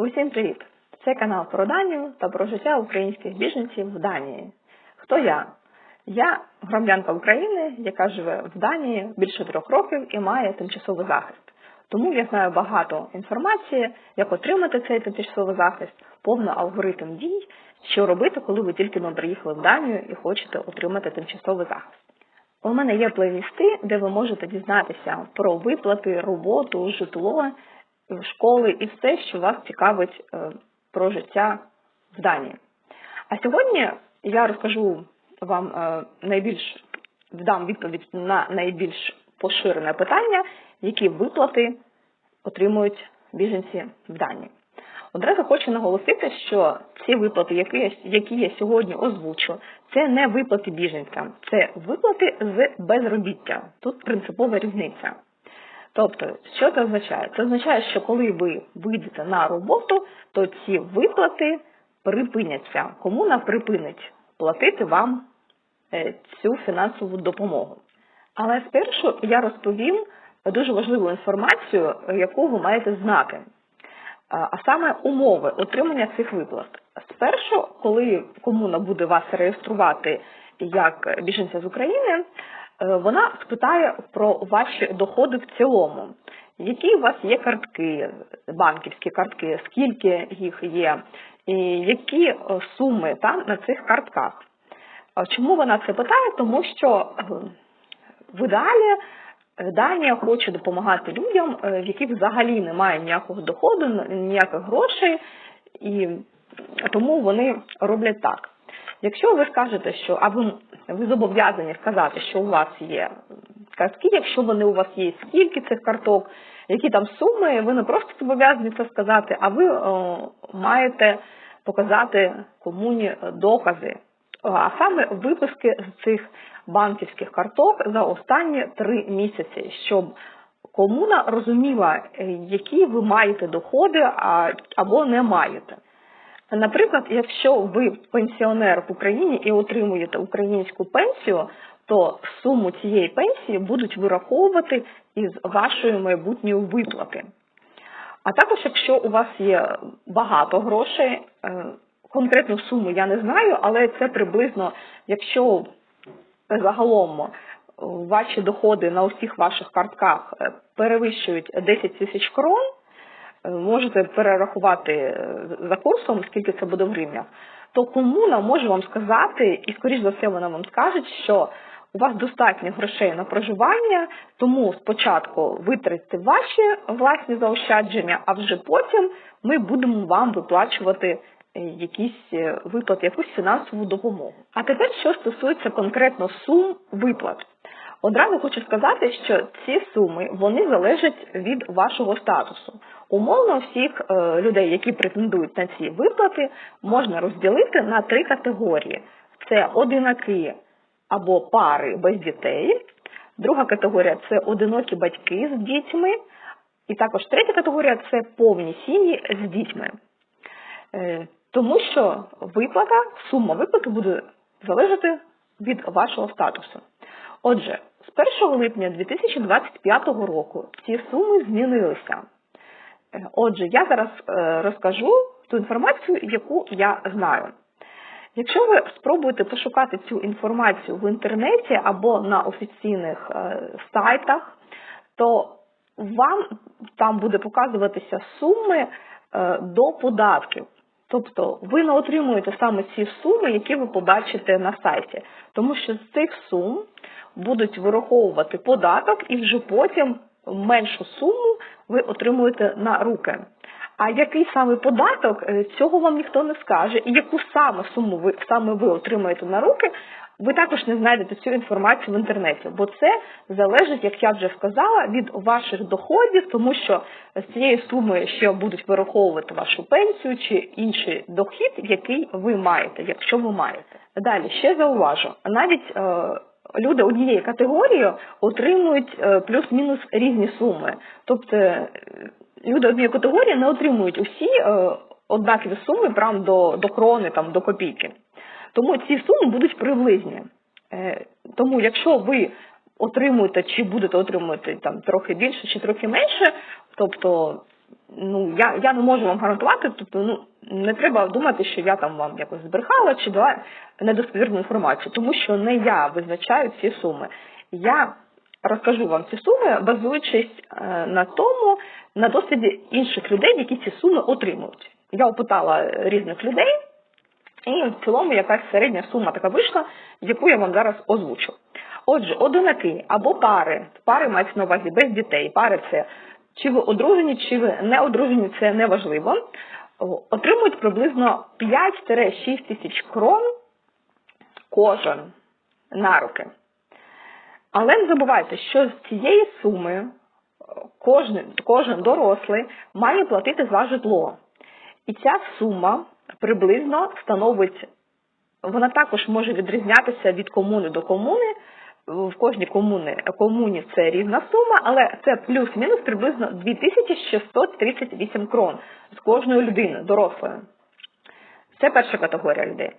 Усім привіт! Це канал про Данію та про життя українських біженців в Данії. Хто я? Я громадянка України, яка живе в Данії більше трьох років і має тимчасовий захист. Тому я знаю багато інформації, як отримати цей тимчасовий захист, повний алгоритм дій, що робити, коли ви тільки но приїхали в Данію і хочете отримати тимчасовий захист. У мене є плейлісти, де ви можете дізнатися про виплати, роботу, житло, школи і все, що вас цікавить е, про життя в Данії. А сьогодні я розкажу вам е, найбільш дам відповідь на найбільш поширене питання, які виплати отримують біженці в Данії. Одразу хочу наголосити, що ці виплати, які я, які я сьогодні озвучу, це не виплати біженцям, це виплати з безробіття. Тут принципова різниця. Тобто, що це означає? Це означає, що коли ви вийдете на роботу, то ці виплати припиняться. Комуна припинить платити вам е, цю фінансову допомогу. Але спершу я розповім дуже важливу інформацію, яку ви маєте знати. А саме умови отримання цих виплат. Спершу, коли комуна буде вас реєструвати як біженця з України, е, вона спитає про ваші доходи в цілому. Які у вас є картки, банківські картки, скільки їх є, і які е, суми там на цих картках. Чому вона це питає? Тому що е, в ідеалі Данія хоче допомагати людям, в яких взагалі немає ніякого доходу, ніяких грошей, і тому вони роблять так. Якщо ви скажете, що а ви, ви зобов'язані сказати, що у вас є картки, якщо вони у вас є, скільки цих карток, які там суми, ви не просто зобов'язані це сказати, а ви о, маєте показати комуні докази, а саме виписки з цих банківських карток за останні три місяці, щоб комуна розуміла, які ви маєте доходи або не маєте. Наприклад, якщо ви пенсіонер в Україні і отримуєте українську пенсію, то суму цієї пенсії будуть вираховувати із вашої майбутньої виплати. А також, якщо у вас є багато грошей, конкретну суму я не знаю, але це приблизно, якщо загалом ваші доходи на усіх ваших картках перевищують 10 тисяч крон, можете перерахувати за курсом, скільки це буде в гривнях, то комуна може вам сказати, і скоріш за все вона вам скаже, що у вас достатньо грошей на проживання, тому спочатку витратьте ваші власні заощадження, а вже потім ми будемо вам виплачувати якісь виплати, якусь фінансову допомогу. А тепер, що стосується конкретно сум виплат. Одразу хочу сказати, що ці суми вони залежать від вашого статусу. Умовно всіх е, людей, які претендують на ці виплати, можна розділити на три категорії: це одинаки або пари без дітей. Друга категорія це одинокі батьки з дітьми. І також третя категорія це повні сім'ї з дітьми. Е, тому що виплата, сума виплати буде залежати від вашого статусу. Отже, з 1 липня 2025 року ці суми змінилися. Отже, я зараз розкажу ту інформацію, яку я знаю. Якщо ви спробуєте пошукати цю інформацію в інтернеті або на офіційних сайтах, то вам там буде показуватися суми до податків. Тобто ви не отримуєте саме ці суми, які ви побачите на сайті, тому що з цих сум будуть вираховувати податок і вже потім меншу суму ви отримуєте на руки. А який саме податок, цього вам ніхто не скаже, і яку саме суму ви саме ви отримаєте на руки, ви також не знайдете цю інформацію в інтернеті, бо це залежить, як я вже сказала, від ваших доходів, тому що з цієї суми ще будуть вираховувати вашу пенсію чи інший дохід, який ви маєте, якщо ви маєте. Далі ще зауважу, навіть е, люди однієї категорії отримують е, плюс-мінус різні суми. Тобто е, люди однієї категорії не отримують усі е, однакові суми прям до, до крони, там, до копійки. Тому ці суми будуть приблизні. Тому якщо ви отримуєте чи будете отримувати там трохи більше чи трохи менше, тобто ну я, я не можу вам гарантувати, тобто ну не треба думати, що я там вам якось збрехала чи дала недостовірну інформацію, тому що не я визначаю ці суми. Я розкажу вам ці суми, базуючись е, на тому, на досвіді інших людей, які ці суми отримують. Я опитала різних людей, і в цілому якась середня сума така вийшла, яку я вам зараз озвучу. Отже, одинаки або пари, пари мають на увазі без дітей, пари це чи ви одружені, чи ви не одружені, це не важливо, отримують приблизно 5-6 тисяч крон кожен на руки. Але не забувайте, що з цієї суми е, кожен, кожен дорослий має платити за житло. І ця сума приблизно становить, вона також може відрізнятися від комуни до комуни. В кожній комуні, комуні це різна сума, але це плюс-мінус приблизно 2638 крон з кожної людини, дорослої. Це перша категорія людей.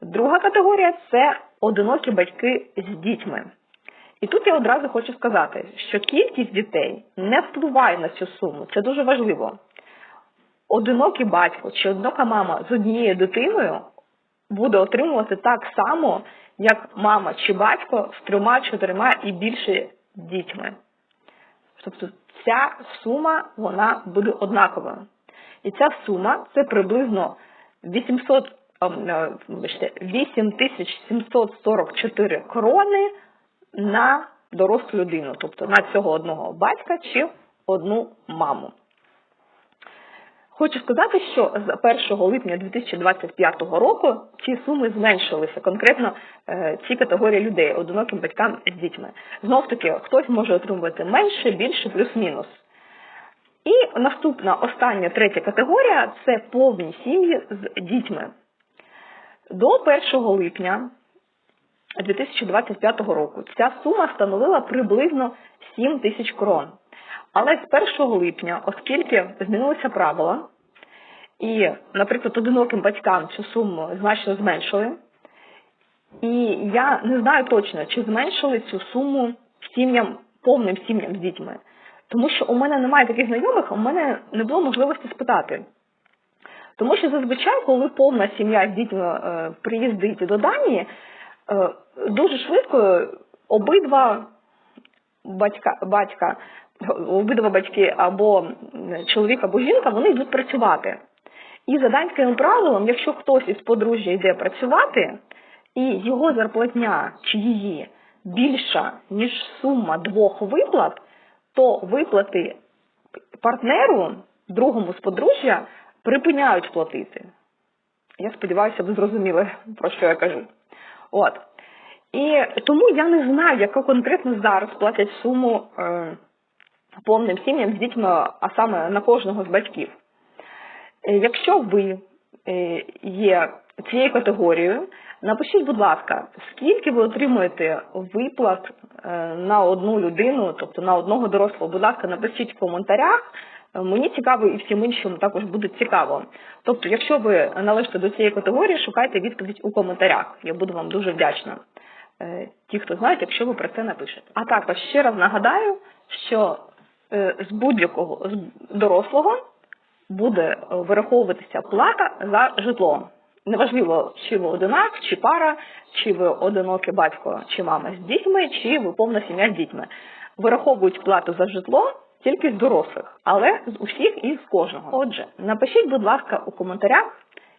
Друга категорія це одинокі батьки з дітьми. І тут я одразу хочу сказати, що кількість дітей не впливає на цю суму. Це дуже важливо. Одинокий батько чи одинока мама з однією дитиною буде отримувати так само, як мама чи батько з трьома, чотирма і більше дітьми. Тобто ця сума вона буде однаковою. І ця сума це приблизно 800, ем, е, 8744 крони на дорослу людину, тобто на цього одного батька чи одну маму. Хочу сказати, що з 1 липня 2025 року ці суми зменшилися, конкретно е, ці категорії людей, одиноким батькам з дітьми. Знов таки, хтось може отримувати менше, більше, плюс-мінус. І наступна остання третя категорія це повні сім'ї з дітьми. До 1 липня 2025 року ця сума становила приблизно 7 тисяч крон. Але з 1 липня, оскільки змінилися правила, і, наприклад, одиноким батькам цю суму значно зменшили, і я не знаю точно, чи зменшили цю суму сім'ям, повним сім'ям з дітьми. Тому що у мене немає таких знайомих, у мене не було можливості спитати. Тому що зазвичай, коли повна сім'я з дітьми е, приїздить до Данії, е, дуже швидко обидва батька, батька обидва батьки або чоловік, або жінка, вони йдуть працювати. І за данським правилом, якщо хтось із подружжя йде працювати, і його зарплатня чи її більша, ніж сума двох виплат, то виплати партнеру, другому з подружжя, припиняють платити. Я сподіваюся, ви зрозуміли, про що я кажу. От. І тому я не знаю, яку конкретно зараз платять суму е, повним сім'ям з дітьми, а саме на кожного з батьків. Е, Якщо ви е, є цією категорією, напишіть, будь ласка, скільки ви отримуєте виплат е, на одну людину, тобто на одного дорослого, будь ласка, напишіть в коментарях. Мені цікаво і всім іншим також буде цікаво. Тобто, якщо ви належите до цієї категорії, шукайте відповідь у коментарях. Я буду вам дуже вдячна. Ті, хто знають, якщо ви про це напишете. А також ще раз нагадаю, що з будь-якого дорослого буде вираховуватися плата за житло. Неважливо, чи ви одинак, чи пара, чи ви одинокий батько чи мама з дітьми, чи ви повна сім'я з дітьми. Вираховують плату за житло тільки з дорослих, але з усіх і з кожного. Отже, напишіть, будь ласка, у коментарях,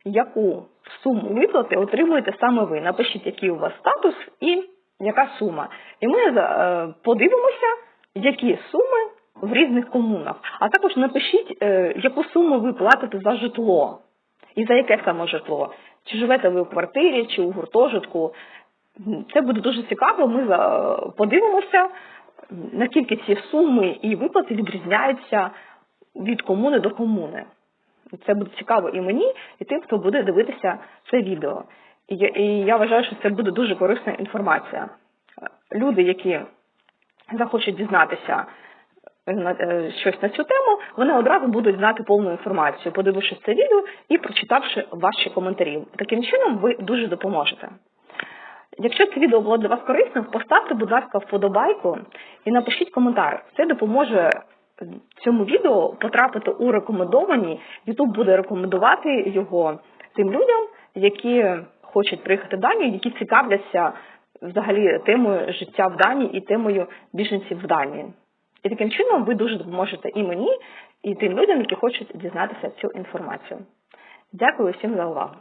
яку суму виплати отримуєте саме ви. Напишіть, який у вас статус і яка сума. І ми е, подивимося, які суми в різних комунах. А також напишіть, е, яку суму ви платите за житло. І за яке саме житло? Чи живете ви у квартирі, чи у гуртожитку? Це буде дуже цікаво. Ми подивимося, наскільки ці суми і виплати відрізняються від комуни до комуни. Це буде цікаво і мені, і тим, хто буде дивитися це відео. І я, і я вважаю, що це буде дуже корисна інформація. Люди, які захочуть дізнатися на- е, щось на цю тему, вони одразу будуть знати повну інформацію, подивившись це відео і прочитавши ваші коментарі. Таким чином ви дуже допоможете. Якщо це відео було для вас корисним, поставте, будь ласка, вподобайку і напишіть коментар. Це допоможе цьому відео потрапити у рекомендовані, YouTube буде рекомендувати його тим людям, які хочуть приїхати в Данію, які цікавляться взагалі темою життя в Данії і темою біженців в Данії. І таким чином ви дуже допоможете і мені, і тим людям, які хочуть дізнатися цю інформацію. Дякую всім за увагу.